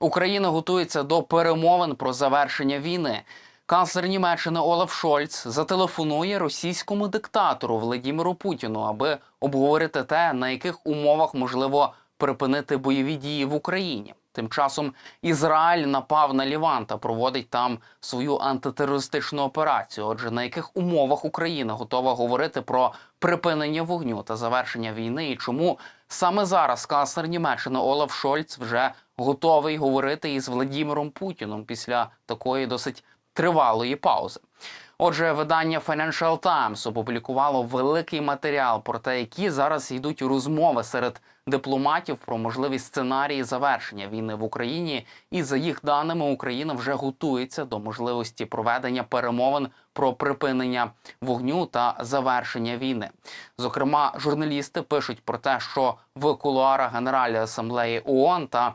Україна готується до перемовин про завершення війни. Канцлер Німеччини Олаф Шольц зателефонує російському диктатору Владіміру Путіну, аби обговорити те, на яких умовах можливо припинити бойові дії в Україні. Тим часом Ізраїль напав на Ліван та проводить там свою антитерористичну операцію. Отже, на яких умовах Україна готова говорити про припинення вогню та завершення війни, і чому саме зараз канцлер Німеччини Олаф Шольц вже готовий говорити із Владіміром Путіном після такої досить тривалої паузи. Отже, видання Financial Times опублікувало великий матеріал про те, які зараз йдуть розмови серед дипломатів про можливі сценарії завершення війни в Україні. І за їх даними, Україна вже готується до можливості проведення перемовин про припинення вогню та завершення війни. Зокрема, журналісти пишуть про те, що в кулуарах Генеральної асамблеї ООН та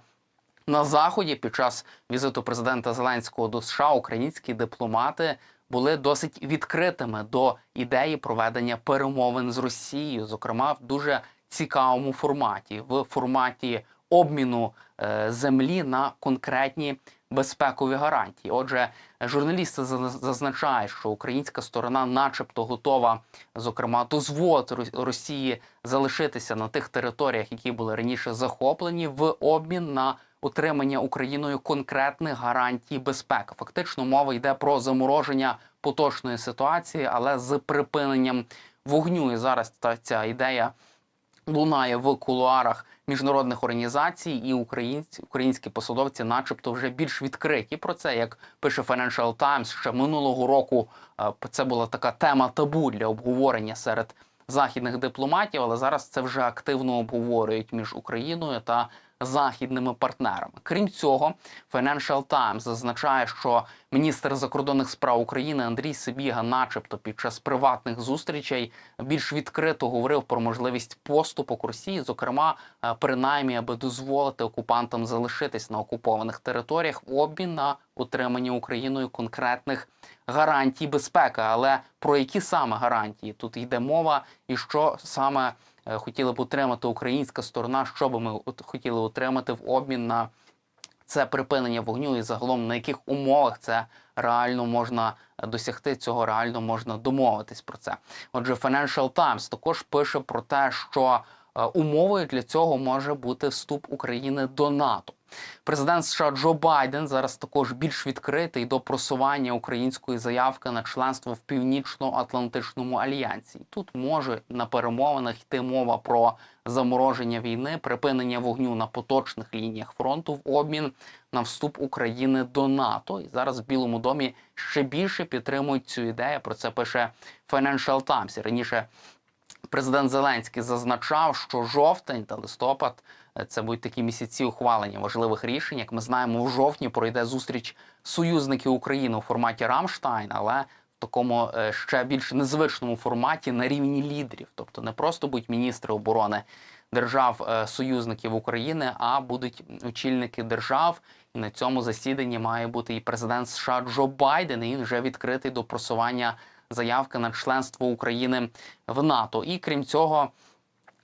на заході під час візиту президента Зеленського до США українські дипломати були досить відкритими до ідеї проведення перемовин з Росією, зокрема в дуже цікавому форматі, в форматі обміну е, землі на конкретні безпекові гарантії. Отже, журналісти зазначають, що українська сторона, начебто, готова, зокрема, дозволити Рос- Росії залишитися на тих територіях, які були раніше захоплені, в обмін на отримання Україною конкретних гарантій безпеки. Фактично, мова йде про замороження поточної ситуації, але з припиненням вогню. І зараз та ця ідея лунає в кулуарах міжнародних організацій, і українці, українські посадовці, начебто, вже більш відкриті про це. Як пише Financial Times, ще минулого року е, це була така тема табу для обговорення серед західних дипломатів, але зараз це вже активно обговорюють між Україною та західними партнерами. Крім цього, Financial Times зазначає, що міністр закордонних справ України Андрій Сибіга, начебто, під час приватних зустрічей більш відкрито говорив про можливість поступок Росії, зокрема, е, принаймні, аби дозволити окупантам залишитись на окупованих територіях в обмін на отримання Україною конкретних гарантій безпеки. Але про які саме гарантії тут йде мова, і що саме хотіла б отримати українська сторона, що би ми хотіли отримати в обмін на це припинення вогню, і загалом на яких умовах це реально можна досягти цього, реально можна домовитись про це. Отже, Financial Times також пише про те, що е, умовою для цього може бути вступ України до НАТО. Президент США Джо Байден зараз також більш відкритий до просування української заявки на членство в Північно-Атлантичному альянсі. Тут може на перемовинах йти мова про замороження війни, припинення вогню на поточних лініях фронту в обмін на вступ України до НАТО. І зараз в Білому домі ще більше підтримують цю ідею. Про це пише Financial Times. Раніше президент Зеленський зазначав, що жовтень та листопад е, це будуть такі місяці ухвалення важливих рішень. Як ми знаємо, в жовтні пройде зустріч союзників України у форматі Рамштайн, але в такому е, ще більш незвичному форматі на рівні лідерів, тобто не просто будуть міністри оборони держав е, союзників України, а будуть очільники держав. І на цьому засіданні має бути і президент США Джо Байден. І він вже відкритий до просування заявки на членство України в НАТО. І крім цього,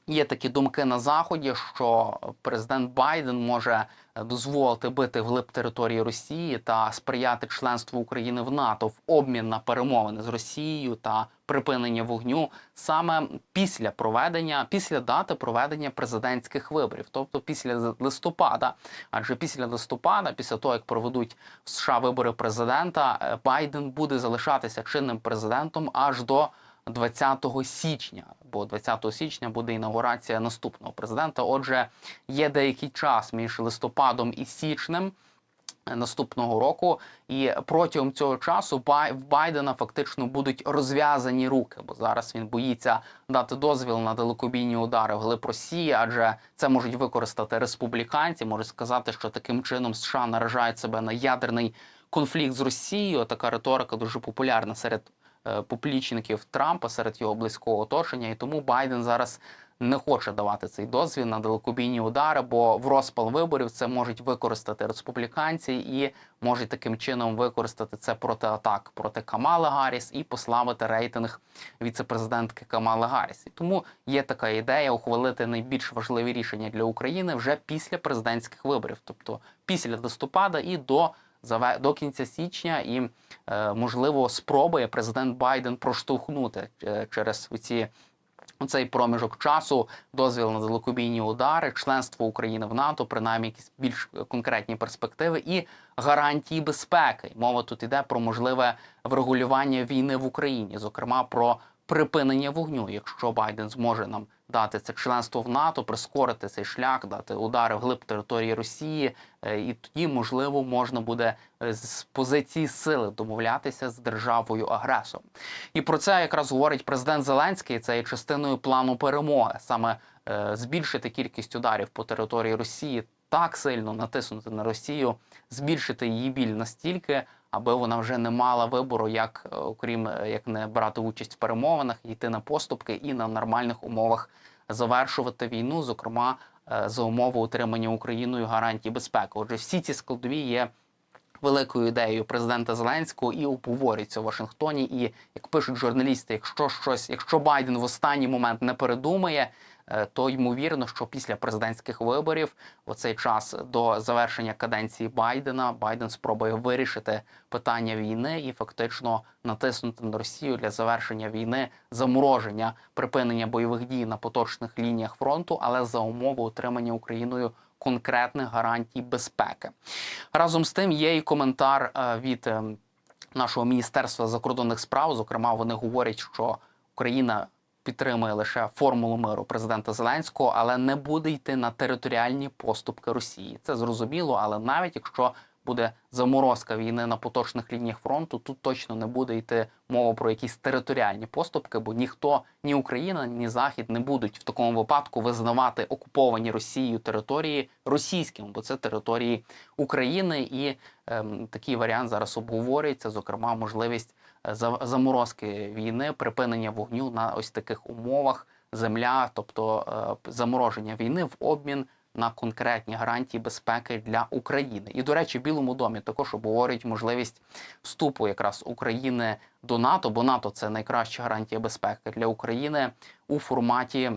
є такі думки на заході, що президент Байден може дозволити бити вглиб території Росії та сприяти членству України в НАТО в обмін на перемовини з Росією та припинення вогню саме після проведення, після дати проведення президентських виборів, тобто після листопада. Адже після листопада, після того як проведуть в США вибори президента, е, Байден буде залишатися чинним президентом аж до 20 січня, бо 20 січня буде інаугурація наступного президента. Отже, є деякий час між листопадом і січнем наступного року, і протягом цього часу в Байдена фактично будуть розв'язані руки, бо зараз він боїться дати дозвіл на далекобійні удари вглиб Росії, адже це можуть використати республіканці, можуть сказати, що таким чином США наражають себе на ядерний конфлікт з Росією. Така риторика дуже популярна серед е, поплічників Трампа, серед його близького оточення, і тому Байден зараз не хоче давати цей дозвіл на далекобійні удари, бо в розпал виборів це можуть використати республіканці і можуть таким чином використати це проти атак проти Камали Гарріс і послабити рейтинг віцепрезидентки Камали Гарріс. І тому є така ідея ухвалити найбільш важливі рішення для України вже після президентських виборів, тобто після листопада і до до кінця січня, і е, можливо спробує президент Байден проштовхнути е, через ці. Цей проміжок часу, дозвіл на далекобійні удари, членство України в НАТО, принаймні якісь більш конкретні перспективи і гарантії безпеки. Мова тут йде про можливе врегулювання війни в Україні, зокрема про припинення вогню. Якщо Байден зможе нам дати це членство в НАТО, прискорити цей шлях, дати удари вглиб території Росії, е, і тоді можливо можна буде е, з позиції сили домовлятися з державою агресором. І про це якраз говорить президент Зеленський. Це є частиною плану перемоги, саме е, збільшити кількість ударів по території Росії, так сильно натиснути на Росію, збільшити її біль настільки, аби вона вже не мала вибору, як е, окрім е, як не брати участь в перемовинах, йти на поступки і на нормальних умовах завершувати війну, зокрема е, за умови утримання Україною гарантій безпеки. Отже, всі ці складові є великою ідеєю президента Зеленського і обговорюється в Вашингтоні. І як пишуть журналісти, якщо щось, якщо Байден в останній момент не передумає, то ймовірно, що після президентських виборів, в цей час до завершення каденції Байдена, Байден спробує вирішити питання війни і фактично натиснути на Росію для завершення війни, замороження припинення бойових дій на поточних лініях фронту, але за умови утримання Україною конкретних гарантій безпеки. Разом з тим є і коментар е, від е, нашого міністерства закордонних справ. Зокрема, вони говорять, що Україна підтримує лише формулу миру президента Зеленського, але не буде йти на територіальні поступки Росії. Це зрозуміло, але навіть якщо буде заморозка війни на поточних лініях фронту, тут точно не буде йти мова про якісь територіальні поступки, бо ніхто, ні Україна, ні Захід не будуть в такому випадку визнавати окуповані Росією території російськими, бо це території України, і ем, такий варіант зараз обговорюється. Зокрема, можливість заморозки війни, припинення вогню на ось таких умовах, земля, тобто е, замороження війни в обмін на конкретні гарантії безпеки для України. І, до речі, в Білому домі також обговорюють можливість вступу якраз України до НАТО, бо НАТО це найкраща гарантія безпеки для України у форматі.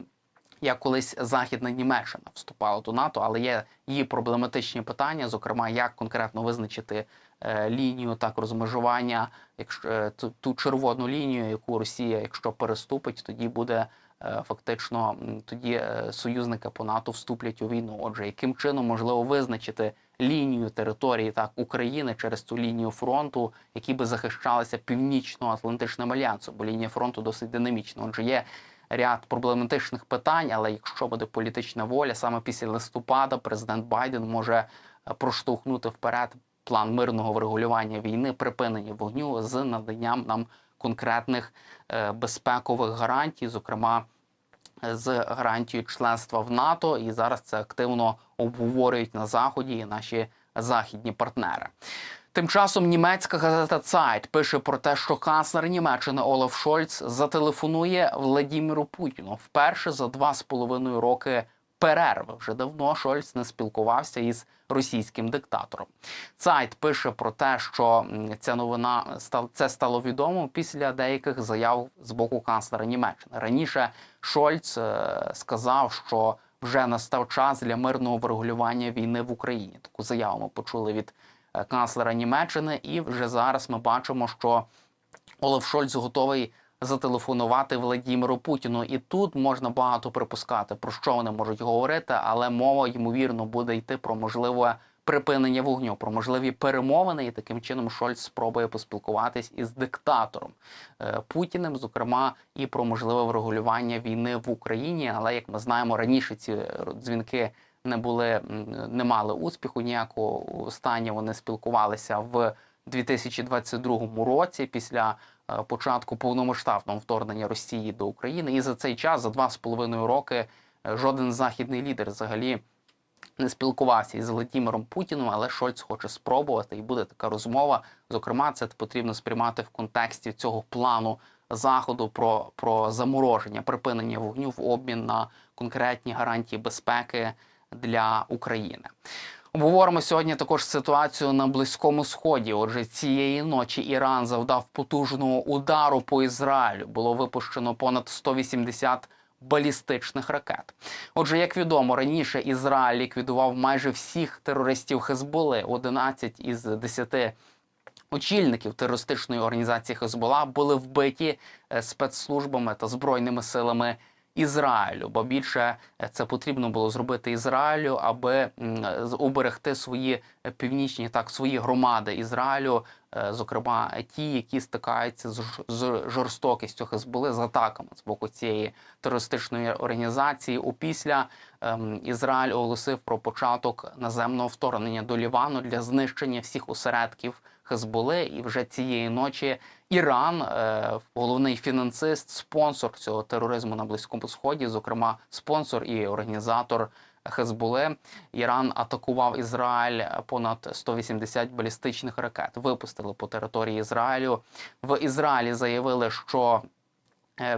Як колись Західна Німеччина вступала до НАТО, але є її проблематичні питання, зокрема, як конкретно визначити е, лінію так розмежування, якщо е, ту, червону лінію, яку Росія, якщо переступить, тоді буде е, фактично тоді союзники по НАТО вступлять у війну. Отже, яким чином можливо визначити лінію території так України через цю лінію фронту, які би захищалися північно-атлантичним альянсом, бо лінія фронту досить динамічна. Отже, є ряд проблематичних питань, але якщо буде політична воля, саме після листопада президент Байден може е, проштовхнути вперед план мирного врегулювання війни, припинення вогню з наданням нам конкретних е, безпекових гарантій, зокрема е, з гарантією членства в НАТО. І зараз це активно обговорюють на заході і наші західні партнери. Тим часом німецька газета Zeit пише про те, що канцлер Німеччини Олаф Шольц зателефонує Владіміру Путіну вперше за два з половиною роки перерви. Вже давно Шольц не спілкувався із російським диктатором. Сайт пише про те, що ця новина це стало відомо після деяких заяв з боку канцлера Німеччини. Раніше Шольц е, сказав, що вже настав час для мирного врегулювання війни в Україні. Таку заяву ми почули від канцлера Німеччини, і вже зараз ми бачимо, що Олаф Шольц готовий зателефонувати Владіміру Путіну. І тут можна багато припускати, про що вони можуть говорити, але мова ймовірно буде йти про можливе припинення вогню, про можливі перемовини, і таким чином Шольц спробує поспілкуватись із диктатором е, Путіним, зокрема, і про можливе врегулювання війни в Україні. Але як ми знаємо, раніше ці е, дзвінки не були не мали успіху ніякого. Останнє вони спілкувалися в 2022 році після е, початку повномасштабного вторгнення Росії до України. І за цей час, за два з половиною роки, е, жоден західний лідер взагалі не спілкувався із Владимиром Путіним, але Шольц хоче спробувати, і буде така розмова. Зокрема, це потрібно сприймати в контексті цього плану заходу про, про замороження, припинення вогню в обмін на конкретні гарантії безпеки для України. Обговоримо сьогодні також ситуацію на Близькому Сході. Отже, цієї ночі Іран завдав потужного удару по Ізраїлю. Було випущено понад 180 балістичних ракет. Отже, як відомо, раніше Ізраїль ліквідував майже всіх терористів Хезболи. 11 із 10 очільників терористичної організації Хезбола були вбиті е, спецслужбами та збройними силами Ізраїлю. Бо більше е, це потрібно було зробити Ізраїлю, аби уберегти свої північні так свої громади Ізраїлю, е, зокрема ті, які стикаються з жорстокістю Хезболи з атаками з боку цієї терористичної організації. Опісля ем, Ізраїль оголосив про початок наземного вторгнення до Лівану для знищення всіх осередків Хезболи. І вже цієї ночі Іран, е, головний фінансист, спонсор цього тероризму на Близькому Сході, зокрема спонсор і організатор. Хезбуле Іран атакував Ізраїль понад 180 балістичних ракет. Випустили по території Ізраїлю. В Ізраїлі заявили, що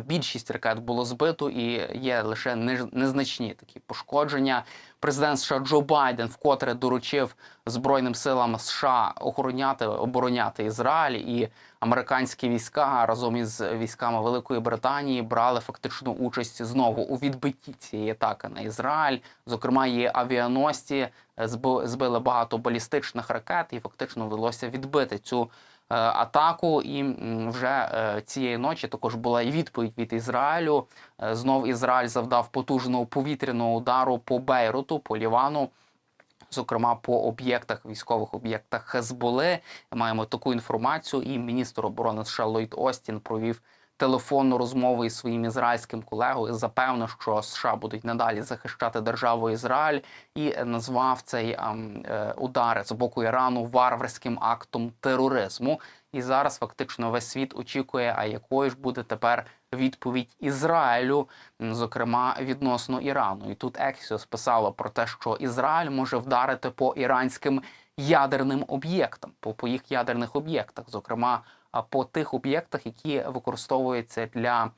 Більшість ракет було збито і є лише незначні такі пошкодження. Президент США Джо Байден вкотре доручив Збройним силам США охороняти обороняти Ізраїль і американські війська разом із військами Великої Британії брали фактично участь знову у відбитті цієї атаки на Ізраїль. Зокрема, її авіаносці е, збили багато балістичних ракет, і фактично вдалося відбити цю е, атаку. І вже е, цієї ночі також була і відповідь від Ізраїлю. Е, Знов Ізраїль завдав потужного повітряного удару по Бейруту, по Лівану. Зокрема, по об'єктах, військових об'єктах Хезболи маємо таку інформацію. І міністр оборони США Ллойд Остін провів телефонну розмову із своїм ізраїльським колегою. Запевнив, що США будуть надалі захищати державу Ізраїль, і назвав цей ам, е, удар з боку Ірану варварським актом тероризму. І зараз фактично весь світ очікує, а якою ж буде тепер відповідь Ізраїлю, зокрема відносно Ірану. І тут Ексіос писало про те, що Ізраїль може вдарити по іранським ядерним об'єктам, по, їх ядерних об'єктах, зокрема по тих об'єктах, які використовуються для.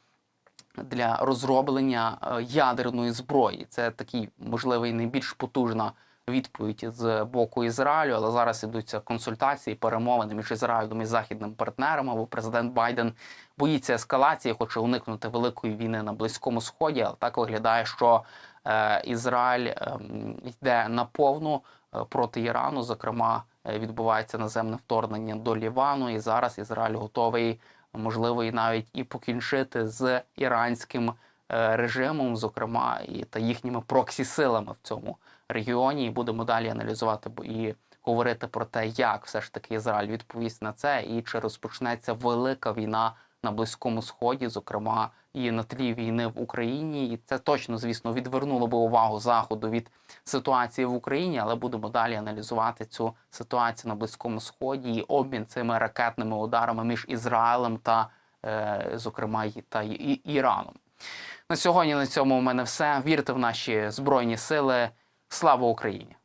Для розроблення е, ядерної зброї це такий можливий найбільш потужна відповідь з боку Ізраїлю. Але зараз ідуться консультації, перемовини між Ізраїлем і західним партнером. Бо президент Байден боїться ескалації, хоче уникнути великої війни на близькому сході. Але так виглядає, що е, Ізраїль ем, йде на повну е, проти Ірану. Зокрема, відбувається наземне вторгнення до Лівану, і зараз Ізраїль готовий, можливо, і навіть і покінчити з іранським е, режимом, зокрема, і та їхніми проксі-силами в цьому регіоні. І будемо далі аналізувати і говорити про те, як все ж таки Ізраїль відповість на це, і чи розпочнеться велика війна на Близькому Сході, зокрема і на тлі війни в Україні. І це точно, звісно, відвернуло би увагу заходу від ситуації в Україні, але будемо далі аналізувати цю ситуацію на Близькому Сході і обмін цими ракетними ударами між Ізраїлем та, е, зокрема, та і- Іраном. На сьогодні на цьому у мене все. Вірте в наші збройні сили. Слава Україні!